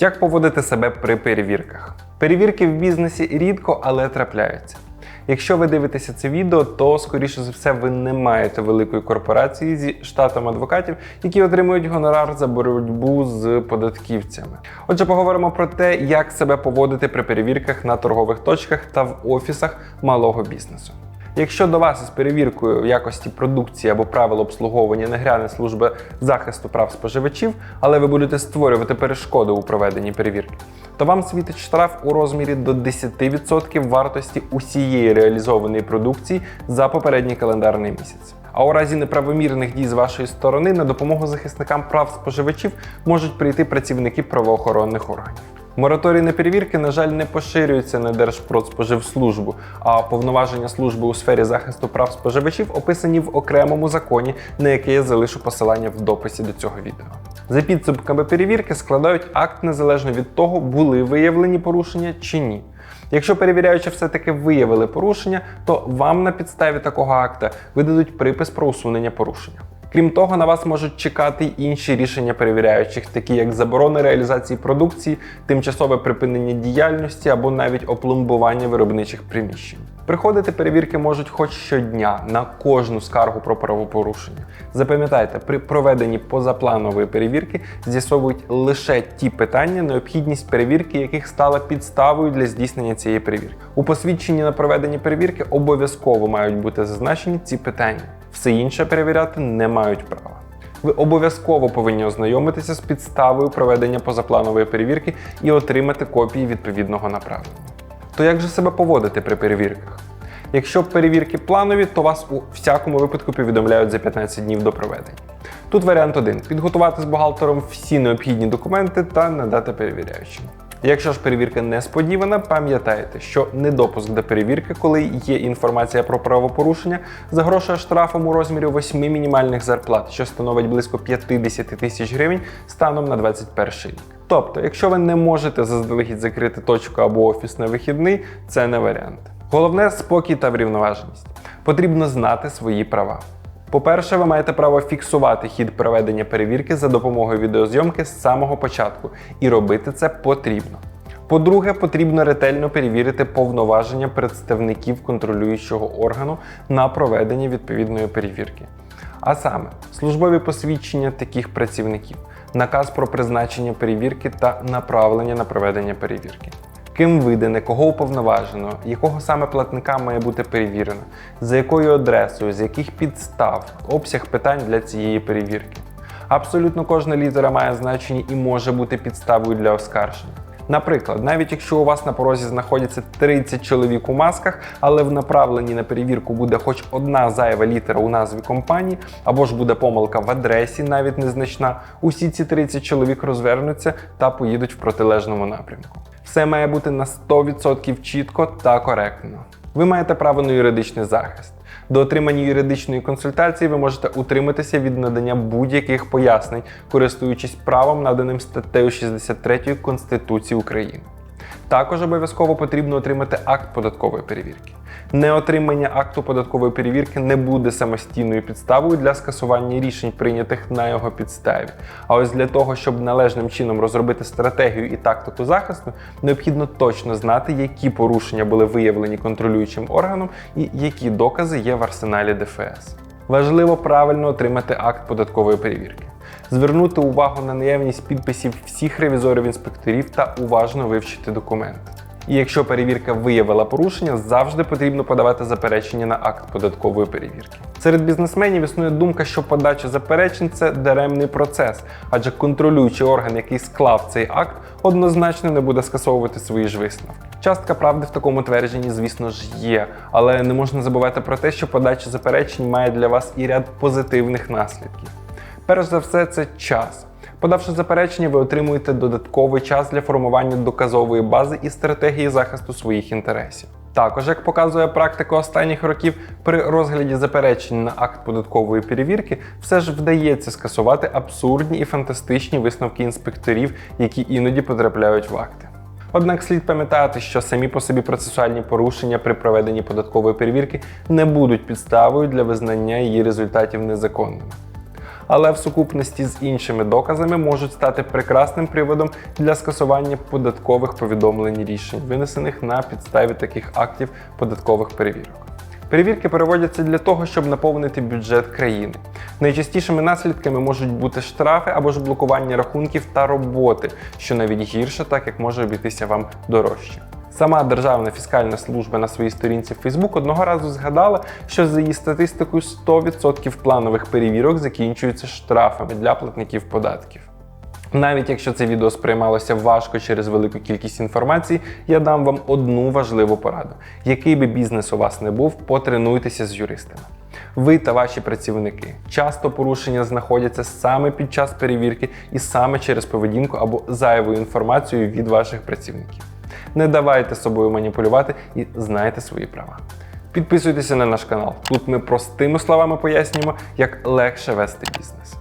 Як поводити себе при перевірках? Перевірки в бізнесі рідко, але трапляються. Якщо ви дивитеся це відео, то скоріше за все ви не маєте великої корпорації зі штатом адвокатів, які отримують гонорар за боротьбу з податківцями. Отже, поговоримо про те, як себе поводити при перевірках на торгових точках та в офісах малого бізнесу. Якщо до вас із перевіркою якості продукції або правил обслуговування не гряне служба захисту прав споживачів, але ви будете створювати перешкоди у проведенні перевірки, то вам світить штраф у розмірі до 10% вартості усієї реалізованої продукції за попередній календарний місяць. А у разі неправомірних дій з вашої сторони на допомогу захисникам прав споживачів можуть прийти працівники правоохоронних органів. Мораторій на перевірки, на жаль, не поширюється на Держпродспоживслужбу, а повноваження служби у сфері захисту прав споживачів описані в окремому законі, на який я залишу посилання в дописі до цього відео. За підсумками перевірки складають акт незалежно від того, були виявлені порушення чи ні. Якщо перевіряючи все-таки виявили порушення, то вам на підставі такого акта видадуть припис про усунення порушення. Крім того, на вас можуть чекати інші рішення перевіряючих, такі як заборона реалізації продукції, тимчасове припинення діяльності або навіть опломбування виробничих приміщень. Приходити перевірки можуть хоч щодня на кожну скаргу про правопорушення. Запам'ятайте, при проведенні позапланової перевірки з'ясовують лише ті питання, необхідність перевірки яких стала підставою для здійснення цієї перевірки. У посвідченні на проведення перевірки обов'язково мають бути зазначені ці питання. Все інше перевіряти не мають права. Ви обов'язково повинні ознайомитися з підставою проведення позапланової перевірки і отримати копії відповідного направлення. То як же себе поводити при перевірках? Якщо перевірки планові, то вас у всякому випадку повідомляють за 15 днів до проведення. Тут варіант 1: підготувати з бухгалтером всі необхідні документи та надати перевіряючим. Якщо ж перевірка несподівана, пам'ятайте, що недопуск до перевірки, коли є інформація про правопорушення, загрошує штрафом у розмірі 8 мінімальних зарплат, що становить близько 50 тисяч гривень станом на 21 рік. Тобто, якщо ви не можете заздалегідь закрити точку або офіс на вихідний, це не варіант. Головне спокій та врівноваженість. Потрібно знати свої права. По-перше, ви маєте право фіксувати хід проведення перевірки за допомогою відеозйомки з самого початку, і робити це потрібно. По-друге, потрібно ретельно перевірити повноваження представників контролюючого органу на проведення відповідної перевірки. А саме, службові посвідчення таких працівників, наказ про призначення перевірки та направлення на проведення перевірки. Ким видане, кого уповноважено, якого саме платника має бути перевірено, за якою адресою, з яких підстав, обсяг питань для цієї перевірки. Абсолютно кожна літера має значення і може бути підставою для оскарження. Наприклад, навіть якщо у вас на порозі знаходяться 30 чоловік у масках, але в направленні на перевірку буде хоч одна зайва літера у назві компанії, або ж буде помилка в адресі, навіть незначна, усі ці 30 чоловік розвернуться та поїдуть в протилежному напрямку. Все має бути на 100% чітко та коректно. Ви маєте право на юридичний захист. До отримання юридичної консультації ви можете утриматися від надання будь-яких пояснень, користуючись правом, наданим статтею 63 Конституції України. Також обов'язково потрібно отримати акт податкової перевірки. Неотримання акту податкової перевірки не буде самостійною підставою для скасування рішень, прийнятих на його підставі. А ось для того, щоб належним чином розробити стратегію і тактику захисту, необхідно точно знати, які порушення були виявлені контролюючим органом і які докази є в арсеналі ДФС. Важливо правильно отримати акт податкової перевірки, звернути увагу на наявність підписів всіх ревізорів інспекторів та уважно вивчити документи. І якщо перевірка виявила порушення, завжди потрібно подавати заперечення на акт податкової перевірки. Серед бізнесменів існує думка, що подача заперечень це даремний процес, адже контролюючий орган, який склав цей акт, однозначно не буде скасовувати свої ж висновки. Частка правди в такому твердженні, звісно ж, є, але не можна забувати про те, що подача заперечень має для вас і ряд позитивних наслідків. Перш за все, це час. Подавши заперечення, ви отримуєте додатковий час для формування доказової бази і стратегії захисту своїх інтересів. Також, як показує практика останніх років, при розгляді заперечень на акт податкової перевірки все ж вдається скасувати абсурдні і фантастичні висновки інспекторів, які іноді потрапляють в акти. Однак слід пам'ятати, що самі по собі процесуальні порушення при проведенні податкової перевірки не будуть підставою для визнання її результатів незаконними. Але в сукупності з іншими доказами можуть стати прекрасним приводом для скасування податкових повідомлень рішень, винесених на підставі таких актів податкових перевірок. Перевірки проводяться для того, щоб наповнити бюджет країни. Найчастішими наслідками можуть бути штрафи або ж блокування рахунків та роботи, що навіть гірше, так як може обійтися вам дорожче. Сама Державна фіскальна служба на своїй сторінці в Facebook одного разу згадала, що за її статистикою 100% планових перевірок закінчуються штрафами для платників податків. Навіть якщо це відео сприймалося важко через велику кількість інформації, я дам вам одну важливу пораду. Який би бізнес у вас не був, потренуйтеся з юристами. Ви та ваші працівники. Часто порушення знаходяться саме під час перевірки і саме через поведінку або зайву інформацію від ваших працівників. Не давайте собою маніпулювати і знайте свої права. Підписуйтеся на наш канал. Тут ми простими словами пояснюємо, як легше вести бізнес.